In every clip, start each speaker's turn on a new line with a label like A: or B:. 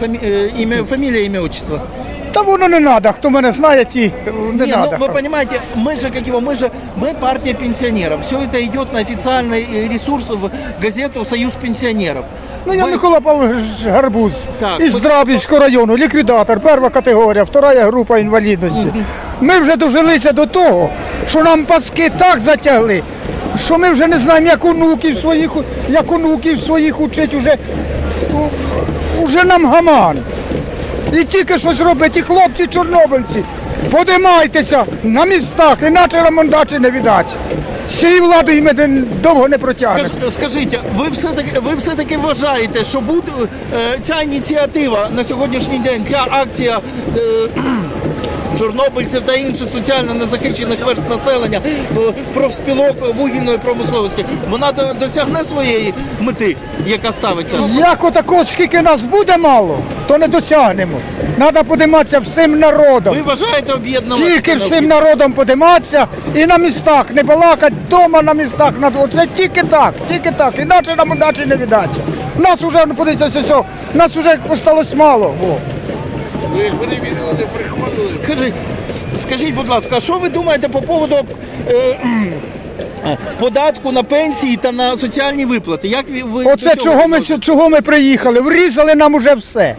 A: фамі... е, ім'я, фамілія, ім'я, отчество.
B: Та воно не треба, хто мене знає, ті не
A: Не,
B: треба.
A: ну вы понимаете, мы же как его, мы же, мы партия пенсионеров. Все это идет на официальный э, ресурс в газету «Союз пенсионеров».
B: Ну я
A: Ви-
B: Микола Павлович Гарбуз
A: Так,
B: із
A: ви-
B: Драбівського району, ліквідатор, перша категорія, вторая група інвалідності. Ми вже дожилися до того, що нам паски так затягли, що ми вже не знаємо, як онуків своїх, як онуків своїх учить уже, у- уже нам гаман. І тільки щось роблять і хлопці чорнобильці. Подимайтеся на містах, іначе ремондачі не віддать. Цієї влади ми довго не
A: протягне. Скажіть, ви все-таки, ви все-таки вважаєте, що буде ця ініціатива на сьогоднішній день, ця акція е, чорнобильців та інших соціально незахищених верст населення, е, профспілок вугільної промисловості, вона досягне своєї мети, яка ставиться?
B: Як отако, скільки нас буде мало, то не досягнемо. Треба подиматися всім народом.
A: Ви вважаєте об'єднувати?
B: Тільки всім народом подиматися і на містах, не балакать вдома на містах. на Це тільки так, тільки так, іначе нам удачі не віддаться. У нас вже, ну подивіться, все, нас вже осталось мало. О.
A: Скажіть, с- скажіть, скажіть, будь ласка, а що ви думаєте по поводу е, е, податку на пенсії та на соціальні виплати? Як ви ви
B: Оце
A: цього
B: чого ми, чого ми приїхали. Врізали нам уже все.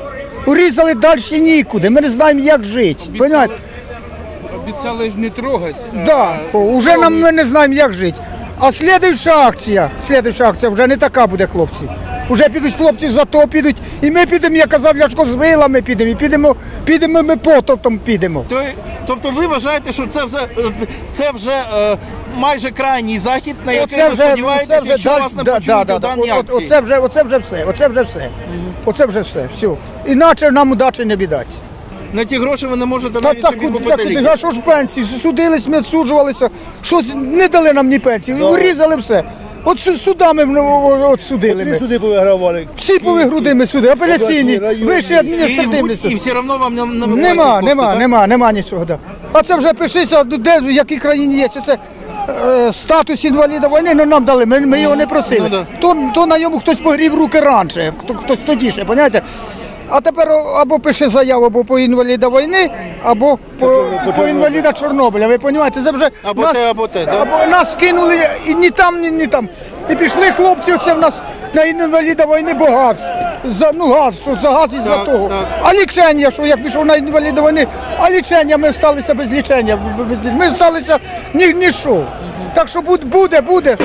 B: Урізали далі нікуди. Ми не знаємо, як жити. Понимаєте?
C: Обіцяли ж не трогати.
B: Да, уже нам ми не знаємо, як жити. А слідуюча акція, слідуюча акція вже не така буде, хлопці. Уже підуть хлопці за то підуть, і ми підемо, я казав, Ляшко, з вилами підемо, і підемо, підемо ми потоптом підемо.
A: То- Тобто ви вважаєте, що це вже це вже е, майже крайній захід, на який ви сподіваєтеся, якщо
B: дальше-
A: вас не
B: да,
A: почують
B: да,
A: у
B: да,
A: даній акції?
B: Оце вже, оце вже все, оце вже все. Оце вже все, все. Іначе нам удачі не віддать.
A: На ці гроші ви не можете
B: Та
A: навіть
B: так,
A: собі купити
B: ти,
A: ліки.
B: а що ж пенсії? Судились, ми суджувалися, що не дали нам ні пенсії, урізали все. От су- судами ну, от судили ми.
D: Суди повигравали.
B: Всі повигруди ми суди, апеляційні,
D: Обласні, районні.
B: вищі
A: адміністративні
B: адміністративні
A: і
B: суди.
A: все одно вам не, не
B: Нема, нема,
A: так?
B: нема, нема нічого. Да. А це вже пишеться, де в якій країні є. Це, це е, статус інваліда війни, ну нам дали, ми, ми його не просили.
A: Ну, да.
B: то, то на йому хтось погрів руки раніше, хто, хтось тодіше, поняєте? А тепер або пише заяву або по інваліда війни, або по, по інваліда Чорнобиля. Ви розумієте, це вже
A: Або
B: нас,
A: те, або те, да?
B: або нас кинули і ні там, ні, ні там. І пішли хлопці, оце в нас на інваліда війни, бо газ. За, ну газ, що за газ і за
A: Так,
B: того.
A: так.
B: А лічення, що як пішов на інваліда війни, а лічення ми сталися без лічення. ми сталися ні, ні що. Так що буде, буде, буде.